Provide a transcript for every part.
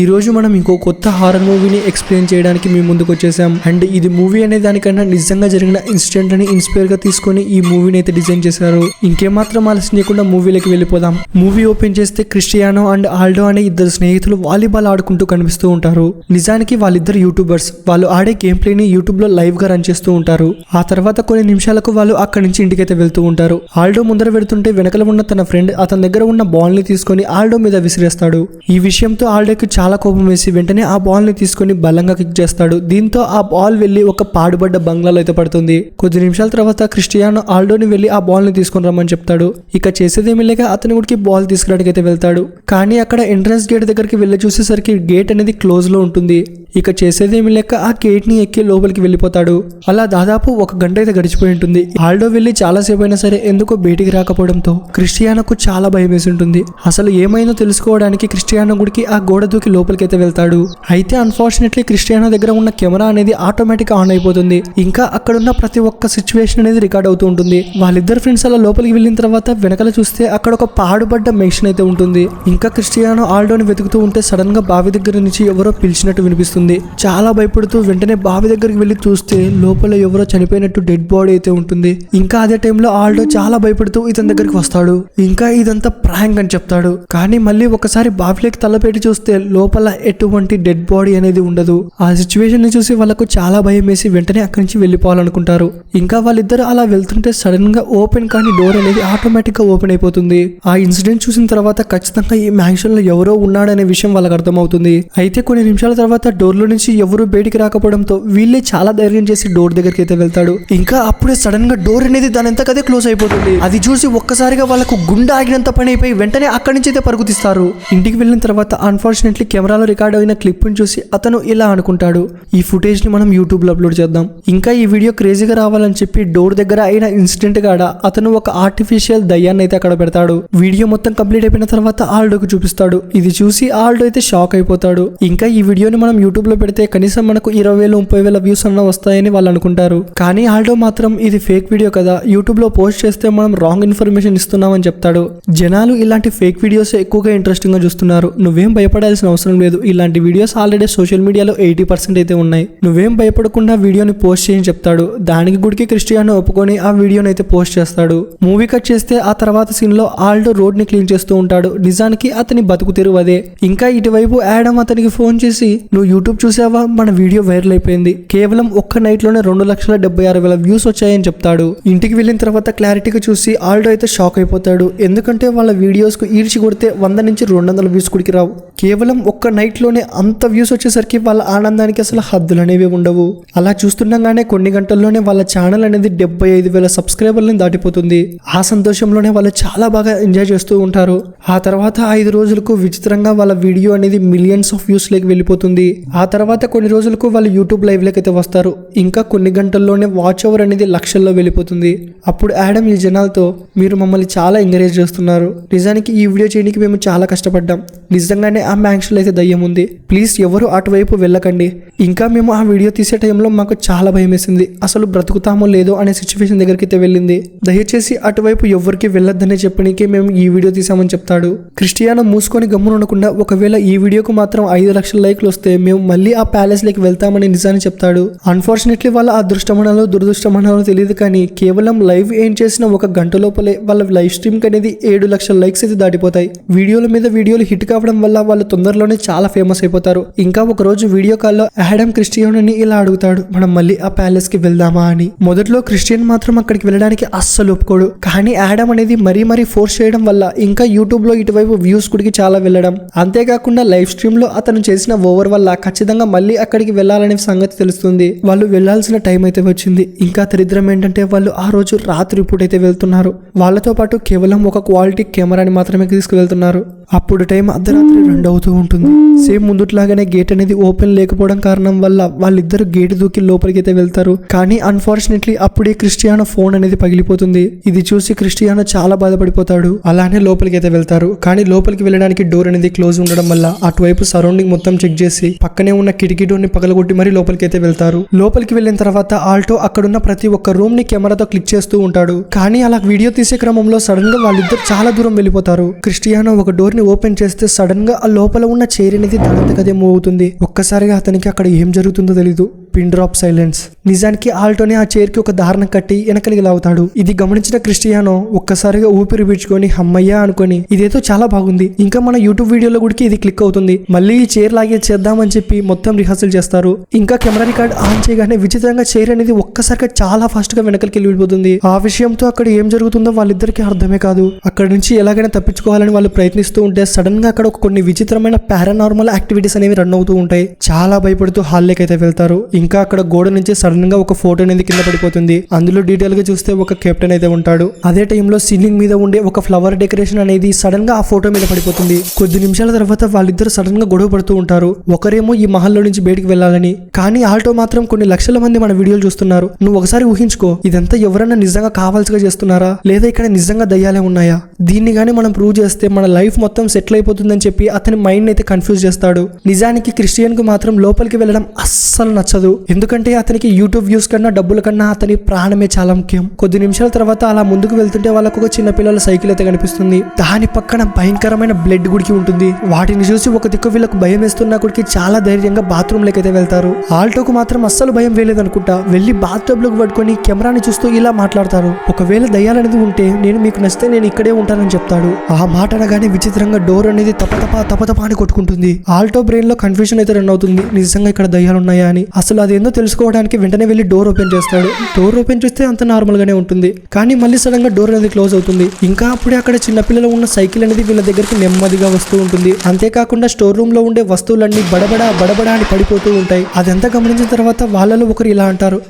ఈ రోజు మనం ఇంకో కొత్త హారర్ మూవీని ఎక్స్ప్లెయిన్ చేయడానికి మేము ముందుకు వచ్చేసాం. అండ్ ఇది మూవీ అనే దానికన్నా నిజంగా జరిగిన ఇన్సిడెంట్ అని ఇన్స్పైర్గా తీసుకొని ఈ మూవీని అయితే డిజైన్ చేశారు. ఇంకేమాత్రం ఆలస్యం చేయకుండా మూవీలోకి వెళ్ళిపోదాం. మూవీ ఓపెన్ చేస్తే క్రిస్టియానో అండ్ ఆల్డో అనే ఇద్దరు స్నేహితులు వాలీబాల్ ఆడుకుంటూ కనిపిస్తూ ఉంటారు. నిజానికి వాళ్ళిద్దరు యూట్యూబర్స్ వాళ్ళు ఆడే గేమ్ ప్లేని యూట్యూబ్లో లైవ్గా రన్ చేస్తూ ఉంటారు. ఆ తర్వాత కొన్ని నిమిషాలకు వాళ్ళు అక్కడి నుంచి ఇంటికైతే వెళ్తూ ఉంటారు. ఆల్డో ముందర వెళ్తుంటే వెనకల ఉన్న తన ఫ్రెండ్ అతని దగ్గర ఉన్న బాల్ని తీసుకొని ఆల్డో మీద విసిరేస్తాడు. ఈ విషయంతో ఆల్డోకి చాలా కోపం వేసి వెంటనే ఆ బాల్ని తీసుకొని బలంగా కిక్ చేస్తాడు. దీంతో ఆ బాల్ వెళ్ళి ఒక పాడుబడ్డ బంగ్లాలో అయితే పడుతుంది. కొద్ది నిమిషాల తర్వాత క్రిస్టియానో ఆల్డోని వెళ్ళి ఆ బాల్ని తీసుకుని తీసుకొని రమ్మని చెప్తాడు. ఇక చేసేదేమీ లేక అతని గుడికి బాల్ తీసుకురావడానికి అయితే వెళ్తాడు. కానీ అక్కడ ఎంట్రన్స్ గేట్ దగ్గరికి వెళ్ళి చూసేసరికి గేట్ అనేది క్లోజ్లో ఉంటుంది. ఇక చేసేదేమి లేక ఆ గేట్ని ఎక్కి లోపలికి వెళ్ళిపోతాడు. అలా దాదాపు ఒక గంట అయితే గడిచిపోయి ఉంటుంది. ఆల్డో వెళ్ళి చాలాసేపు అయినా సరే ఎందుకో బయటికి రాకపోవడంతో క్రిస్టియానోకు చాలా భయం వేసి ఉంటుంది. అసలు ఏమైందో తెలుసుకోవడానికి క్రిస్టియానో గుడికి ఆ గోడ దూకి లోపలికి అయితే వెళ్తాడు. అయితే అన్ఫార్చునేట్లీ క్రిస్టియానో దగ్గర ఉన్న కెమెరా అనేది ఆటోమేటిక్ ఆన్ అయిపోతుంది. ఇంకా అక్కడ ఉన్న ప్రతి ఒక్క సిచ్యువేషన్ అనేది రికార్డ్ అవుతూ ఉంటుంది. వాళ్ళిద్దరు ఫ్రెండ్స్ అలా లోపలికి వెళ్ళిన తర్వాత వెనకల చూస్తే అక్కడ ఒక పాడుబడ్డ మెన్షన్ అయితే ఉంటుంది. ఇంకా క్రిస్టియానో ఆల్డోని వెతుకుతూ ఉంటే సడన్గా బావి దగ్గర నుంచి ఎవరో పిలిచినట్టు వినిపిస్తుంది. చాలా భయపడుతూ వెంటనే బావి దగ్గరికి వెళ్ళి చూస్తే లోపల ఎవరో చనిపోయినట్టు డెడ్ బాడీ అయితే ఉంటుంది. ఇంకా అదే టైంలో ఆల్డో చాలా భయపడుతూ ఇతని దగ్గరికి వస్తాడు. ఇంకా ఇదంతా ప్రాంక్ అని చెప్తాడు. కానీ మళ్ళీ ఒకసారి బావిలోకి తలపెట్టి చూస్తే లోపల ఎటువంటి డెడ్ బాడీ అనేది ఉండదు. ఆ సిచ్యువేషన్ని చూసి వాళ్ళకు చాలా భయం వేసి వెంటనే అక్కడి నుంచి వెళ్ళిపోవాలనుకుంటారు. ఇంకా వాళ్ళిద్దరు అలా వెళ్తుంటే సడన్గా ఓపెన్ కానీ డోర్ అనేది ఆటోమేటిక్గా ఓపెన్ అయిపోతుంది. ఆ ఇన్సిడెంట్ చూసిన తర్వాత ఖచ్చితంగా ఈ మ్యాన్షన్లో ఎవరో ఉన్నాడనే విషయం వాళ్ళకి అర్థమవుతుంది. అయితే కొన్ని నిమిషాల తర్వాత డోర్ ఊర్లో నుంచి ఎవరు బయటికి రాకపోవడంతో వీళ్ళే చాలా ధైర్యం చేసి డోర్ దగ్గరికి అయితే వెళ్తాడు. ఇంకా అప్పుడే సడన్గా డోర్ అనేది దాని ఎంతకదే క్లోజ్ అయిపోతుంది. అది చూసి ఒక్కసారిగా వాళ్ళకు గుండె ఆగినంత పని అయిపోయి వెంటనే అక్కడి నుంచి అయితే పరుగుతిస్తారు ఇంటికి వెళ్ళిన తర్వాత అన్ఫార్చునేట్లీ కెమెరాలో రికార్డ్ అయిన క్లిప్ని చూసి అతను ఇలా అనుకుంటాడు. ఈ ఫుటేజ్ని మనం యూట్యూబ్లో అప్లోడ్ చేద్దాం. ఇంకా ఈ వీడియో క్రేజీగా రావాలని చెప్పి డోర్ దగ్గర అయిన ఇన్సిడెంట్ కాడ అతను ఒక ఆర్టిఫిషియల్ దయ్యాన్ని అయితే అక్కడ పెడతాడు. వీడియో మొత్తం కంప్లీట్ అయిపోయిన తర్వాత ఆల్డోకి చూపిస్తాడు. ఇది చూసి ఆల్డో అయితే షాక్ అయిపోతాడు. ఇంకా ఈ వీడియోని మనం యూట్యూబ్ యూట్యూబ్లో పెడితే కనీసం మనకు ఇరవై వేలు ముప్పై వేల వ్యూస్ అన్న వస్తాయని వాళ్ళు అనుకుంటారు. కానీ ఆల్డో మాత్రం ఇది ఫేక్ వీడియో కదా. యూట్యూబ్లో పోస్ట్ చేస్తే మనం రాంగ్ ఇన్ఫర్మేషన్ ఇస్తున్నామని చెప్తాడు. జనాలు ఇలాంటి ఫేక్ వీడియోస్ ఎక్కువగా ఇంట్రెస్టింగ్గా చూస్తున్నారు. నువ్వేం భయపడాల్సిన అవసరం లేదు. ఇలాంటి వీడియోస్ ఆల్రెడీ సోషల్ మీడియాలో ఎయిటీ పర్సెంట్ అయితే ఉన్నాయి. నువ్వేం భయపడకుండా వీడియోని పోస్ట్ చేయని చెప్తాడు. దానికి గుడికి క్రిస్టియానో ఒప్పుకొని ఆ వీడియోని అయితే పోస్ట్ చేస్తాడు. మూవీ కట్ చేస్తే ఆ తర్వాత సీన్లో ఆల్డో రోడ్ని క్లీన్ చేస్తూ ఉంటాడు. నిజానికి అతని బతుకు తెరువు అదే. ఇంకా ఇటువైపు యాడమ్ అతనికి ఫోన్ చేసి నువ్వు యూట్యూబ్ చూసావా? మన వీడియో వైరల్ అయిపోయింది. కేవలం ఒక్క నైట్లోనే రెండు లక్షల డెబ్బై ఆరు వేల వ్యూస్ వచ్చాయని చెప్తాడు. ఇంటికి వెళ్ళిన తర్వాత క్లారిటీగా చూసి ఆల్డో అయితే షాక్ అయిపోతాడు. ఎందుకంటే వాళ్ళ వీడియోస్కు ఈడ్చి కొడితే వంద నుంచి రెండు వందల వ్యూస్ కుడికి రావు. కేవలం ఒక్క నైట్లోనే అంత వ్యూస్ వచ్చేసరికి వాళ్ళ ఆనందానికి అసలు హద్దులు అనేవి ఉండవు. అలా చూస్తుండగానే కొన్ని గంటల్లోనే వాళ్ళ ఛానల్ అనేది డెబ్బై ఐదు వేల సబ్స్క్రైబర్లను దాటిపోతుంది. ఆ సంతోషంలోనే వాళ్ళు చాలా బాగా ఎంజాయ్ చేస్తూ ఉంటారు. ఆ తర్వాత ఐదు రోజులకు విచిత్రంగా వాళ్ళ వీడియో అనేది మిలియన్స్ ఆఫ్ వ్యూస్ లేకి వెళ్ళిపోతుంది. ఆ తర్వాత కొన్ని రోజులకు వాళ్ళు యూట్యూబ్ లైవ్లోకి అయితే వస్తారు. ఇంకా కొన్ని గంటల్లోనే వాచ్ ఓవర్ అనేది లక్షల్లో వెళ్ళిపోతుంది. అప్పుడు యాడమ్ ఈ జనాలతో మీరు మమ్మల్ని చాలా ఎంకరేజ్ చేస్తున్నారు. నిజానికి ఈ వీడియో చేయడానికి మేము చాలా కష్టపడ్డాం. నిజంగానే ఆ మ్యాంక్షన్లో అయితే దయ్యం ఉంది. ప్లీజ్ ఎవరు అటువైపు వెళ్ళకండి. ఇంకా మేము ఆ వీడియో తీసే టైంలో మాకు చాలా భయం వేసింది. అసలు బ్రతుకుతామో లేదో అనే సిచ్యువేషన్ దగ్గరికి అయితే వెళ్ళింది. దయచేసి అటువైపు ఎవరికి వెళ్ళొద్దనే చెప్పడానికి మేము ఈ వీడియో తీసామని చెప్తాడు. క్రిస్టియానో మూసుకొని గమ్మునకుండా ఒకవేళ ఈ వీడియోకు మాత్రం ఐదు లక్షల లైక్లు వస్తే మేము మళ్ళీ ఆ ప్యాలెస్ వెళ్తామని నిజాన్ని చెప్తాడు. అన్ఫార్చునేట్లీ వాళ్ళ అదృష్టమనాలో దురదృష్టమనాలో తెలియదు కానీ కేవలం లైవ్ ఏం చేసిన ఒక గంట లోపలే వాళ్ళ లైవ్ స్ట్రీమ్ అనేది ఏడు లక్షల లైక్స్ అయితే దాటిపోతాయి. వీడియోల మీద వీడియోలు హిట్ కావడం వల్ల వాళ్ళు తొందరలోనే చాలా ఫేమస్ అయిపోతారు. ఇంకా ఒక రోజు వీడియో కాల్లో యాడమ్ క్రిస్టియన్ ఇలా అడుగుతాడు మనం మళ్ళీ ఆ ప్యాలెస్కి వెళ్దామా? అని. మొదట్లో క్రిస్టియన్ మాత్రం అక్కడికి వెళ్ళడానికి అస్సలు ఒప్పుకోడు. కానీ యాడమ్ అనేది మరీ మరీ ఫోర్స్ చేయడం వల్ల ఇంకా యూట్యూబ్లో ఇటువైపు వ్యూస్ కుడికి చాలా వెళ్ళడం. అంతేకాకుండా లైవ్ స్ట్రీమ్లో అతను చేసిన ఓవర్ వల్ల ఖచ్చితంగా మళ్ళీ అక్కడికి వెళ్ళాలనే సంగతి తెలుస్తుంది. వాళ్ళు వెళ్ళాల్సిన టైం అయితే వచ్చింది. ఇంకా దరిద్రం ఏంటంటే వాళ్ళు ఆ రోజు రాత్రి పూట అయితే వెళ్తున్నారు. వాళ్ళతో పాటు కేవలం ఒక క్వాలిటీ కెమెరాని మాత్రమే తీసుకువెళ్తున్నారు. అప్పుడు టైం అర్ధరాత్రి రెండు అవుతూ ఉంటుంది. సేమ్ ముందుట్లాగానే గేట్ అనేది ఓపెన్ లేకపోవడం కారణం వల్ల వాళ్ళిద్దరు గేట్ దూకి లోపలికి అయితే వెళ్తారు. కానీ అన్ఫార్చునేట్లీ అప్పుడే క్రిస్టియానో ఫోన్ అనేది పగిలిపోతుంది. ఇది చూసి క్రిస్టియానో చాలా బాధపడిపోతాడు. అలానే లోపలికి అయితే వెళ్తారు. కానీ లోపలికి వెళ్ళడానికి డోర్ అనేది క్లోజ్ ఉండడం వల్ల అటువైపు సరౌండింగ్ మొత్తం చెక్ చేసి పక్కనే పక్కనే ఉన్న కిటికీ డోర్ని పగలగొట్టి మరీ లోపలికి అయితే వెళ్తారు. లోపలికి వెళ్ళిన తర్వాత ఆల్టో అక్కడున్న ప్రతి ఒక్క రూమ్ని కెమెరాతో క్లిక్ చేస్తూ ఉంటాడు. కానీ అలా వీడియో తీసే క్రమంలో సడన్గా వాళ్ళిద్దరు చాలా దూరం వెళ్ళిపోతారు. క్రిస్టియానో ఒక డోర్ని ఓపెన్ చేస్తే సడన్గా ఆ లోపల ఉన్న చైర్ అనేది దానంతకదే మూవ్ అవుతుంది. ఒక్కసారిగా అతనికి అక్కడ ఏం జరుగుతుందో తెలీదు. Pin drop silence. నిజానికి ఆల్టోని ఆ చైర్కి ఒక దారుణ కట్టి వెనకలిగి లాగుతాడు. ఇది గమనించిన క్రిస్టియానో ఒక్కసారిగా ఊపిరి పీల్చుకొని హమ్మయ్యా అనుకొని ఇదేదో చాలా బాగుంది. ఇంకా మన యూట్యూబ్ వీడియోలో కూడా ఇది క్లిక్ అవుతుంది. మళ్ళీ ఈ చైర్ లాగే చేద్దామని చెప్పి మొత్తం రిహర్సల్ చేస్తారు. ఇంకా కెమెరా రికార్డ్ ఆన్ చేయగానే విచిత్రంగా చైర్ అనేది ఒక్కసారిగా చాలా ఫాస్ట్గా వెనకలికి వెళ్ళిపోతుంది. ఆ విషయంతో అక్కడ ఏం జరుగుతుందో వాళ్ళిద్దరికి అర్థమే కాదు. అక్కడ నుంచి ఎలాగైనా తప్పించుకోవాలని వాళ్ళు ప్రయత్నిస్తూ ఉంటే సడన్గా అక్కడ ఒక కొన్ని విచిత్రమైన పారానార్మల్ యాక్టివిటీస్ అనేవి రన్ అవుతూ ఉంటాయి. చాలా భయపడుతూ హాల్లోకి అయితే వెళ్తారు. ఇంకా అక్కడ గోడ నుంచి సడన్గా ఒక ఫోటో అనేది కింద పడిపోతుంది. అందులో డీటెయిల్గా చూస్తే ఒక కెప్టెన్ అయితే ఉంటాడు. అదే టైంలో సీలింగ్ మీద ఉండే ఒక ఫ్లవర్ డెకరేషన్ అనేది సడన్గా ఆ ఫోటో మీద పడిపోతుంది. కొద్ది నిమిషాల తర్వాత వాళ్ళిద్దరు సడన్గా గొడవ పడుతూ ఉంటారు. ఒకరేమో ఈ మహల్లో నుంచి బయటికి వెళ్ళాలని కానీ ఆల్టో మాత్రం కొన్ని లక్షల మంది మన వీడియోలు చూస్తున్నారు. నువ్వు ఒకసారి ఊహించుకో ఇదంతా ఎవరైనా నిజంగా కావాల్సిగా చేస్తున్నారా? లేదా ఇక్కడ నిజంగా దయ్యాలే ఉన్నాయా? దీన్ని గానీ మనం ప్రూవ్ చేస్తే మన లైఫ్ మొత్తం సెటిల్ అయిపోతుందని చెప్పి అతని మైండ్ అయితే కన్ఫ్యూజ్ చేస్తాడు. నిజానికి క్రిస్టియన్కు మాత్రం లోపలికి వెళ్ళడం అస్సలు నచ్చదు. ఎందుకంటే అతనికి యూట్యూబ్ వ్యూస్ కన్నా డబ్బుల కన్నా అతని ప్రాణమే చాలా ముఖ్యం. కొద్ది నిమిషాల తర్వాత అలా ముందుకు వెళ్తుంటే వాళ్ళకు ఒక చిన్న పిల్లల సైకిల్ అయితే కనిపిస్తుంది. దాని పక్కన భయంకరమైన బ్లడ్ గుడికి ఉంటుంది. వాటిని చూసి ఒక దిక్కు వీళ్ళకు భయం వేస్తున్న గుడికి చాలా ధైర్యంగా బాత్రూమ్ అయితే వెళ్తారు. ఆల్టోకు మాత్రం అస్సలు భయం వేయలేదు అనుకుంటా వెళ్ళి బాత్ టబ్లోకి పట్టుకొని కెమెరాని చూస్తూ ఇలా మాట్లాడతారు. ఒకవేళ దయ్యాలనేది ఉంటే నేను మీకు నచ్చితే నేను ఇక్కడే ఉంటానని చెప్తాడు. ఆ మాట అనగానే విచిత్రంగా డోర్ అనేది తపతప తపతప అని కొట్టుకుంటుంది. ఆల్టో బ్రెయిన్లో కన్ఫ్యూజన్ అయితే రన్ అవుతుంది. నిజంగా ఇక్కడ దయ్యాలు ఉన్నాయా అని. అసలు అదేందో తెలుసుకోవడానికి వెంటనే వెళ్ళి డోర్ ఓపెన్ చేస్తాడు. డోర్ ఓపెన్ చేస్తే అంత నార్మల్ గానే ఉంటుంది. కానీ మళ్ళీ సడన్గా డోర్ అనేది క్లోజ్ అవుతుంది. ఇంకా అప్పుడే అక్కడ చిన్నపిల్లలు ఉన్న సైకిల్ అనేది వీళ్ళ దగ్గరికి నెమ్మదిగా వస్తూ ఉంటుంది. అంతేకాకుండా స్టోర్ రూమ్లో ఉండే వస్తువులన్నీ బడబడా బడబడా అని పడిపోతూ ఉంటాయి. అదంతా గమనించిన తర్వాత వాళ్ళలో ఒకరు ఇలా అంటారు.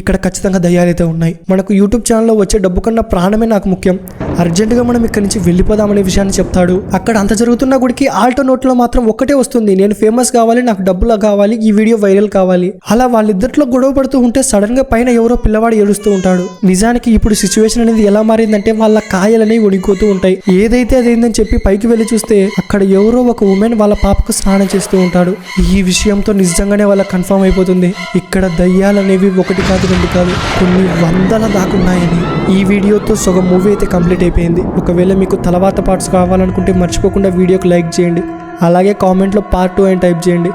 ఇక్కడ ఖచ్చితంగా దయ్యాలైతే ఉన్నాయి. మనకు యూట్యూబ్ ఛానల్లో వచ్చే డబ్బు కన్నా ప్రాణమే నాకు ముఖ్యం. అర్జెంటుగా మనం ఇక్కడి నుంచి వెళ్ళిపోదామనే విషయాన్ని చెప్తాడు. అక్కడ అంత జరుగుతున్న గుడికి ఆల్టో నోట్లో మాత్రం ఒక్కటే వస్తుంది. నేను ఫేమస్ కావాలి నాకు డబ్బులు కావాలి ఈ వీడియో వైరల్ కావాలి. అలా వాళ్ళిద్దరిలో గొడవ పడుతూ ఉంటే సడన్గా పైన ఎవరో పిల్లవాడు ఏడుస్తూ ఉంటాడు. నిజానికి ఇప్పుడు సిచ్యువేషన్ అనేది ఎలా మారిందంటే వాళ్ళ కాయలనేవి ఉడికిపోతూ ఉంటాయి. ఏదైతే అదేందని చెప్పి పైకి వెళ్ళి చూస్తే అక్కడ ఎవరో ఒక ఉమెన్ వాళ్ళ పాపకు స్నానం చేస్తూ ఉంటాడు. ఈ విషయంతో నిజంగానే వాళ్ళ కన్ఫర్మ్ అయిపోతుంది. ఇక్కడ దయ్యాలనేవి ఒకటి కాదు రెండు కాదు కొన్ని వందల దాకున్నాయని ఈ వీడియోతో సగం మూవీ అయితే కంప్లీట్ అయిపోయింది. ఒకవేళ మీకు తర్వాత పార్ట్స్ కావాలనుకుంటే మర్చిపోకుండా వీడియోకి లైక్ చేయండి. అలాగే కామెంట్లో పార్ట్ టూ అని టైప్ చేయండి.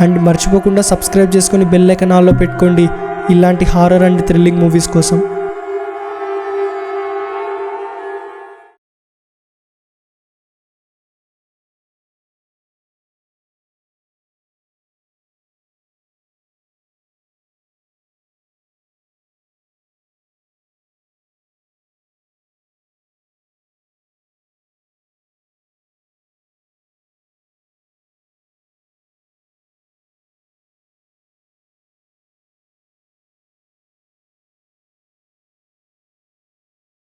అండ్ మర్చిపోకుండా సబ్స్క్రైబ్ చేసుకొని బెల్ ఐకాన్ ఆల్లో పెట్టుకోండి. ఇలాంటి హారర్ అండ్ థ్రిల్లింగ్ మూవీస్ కోసం.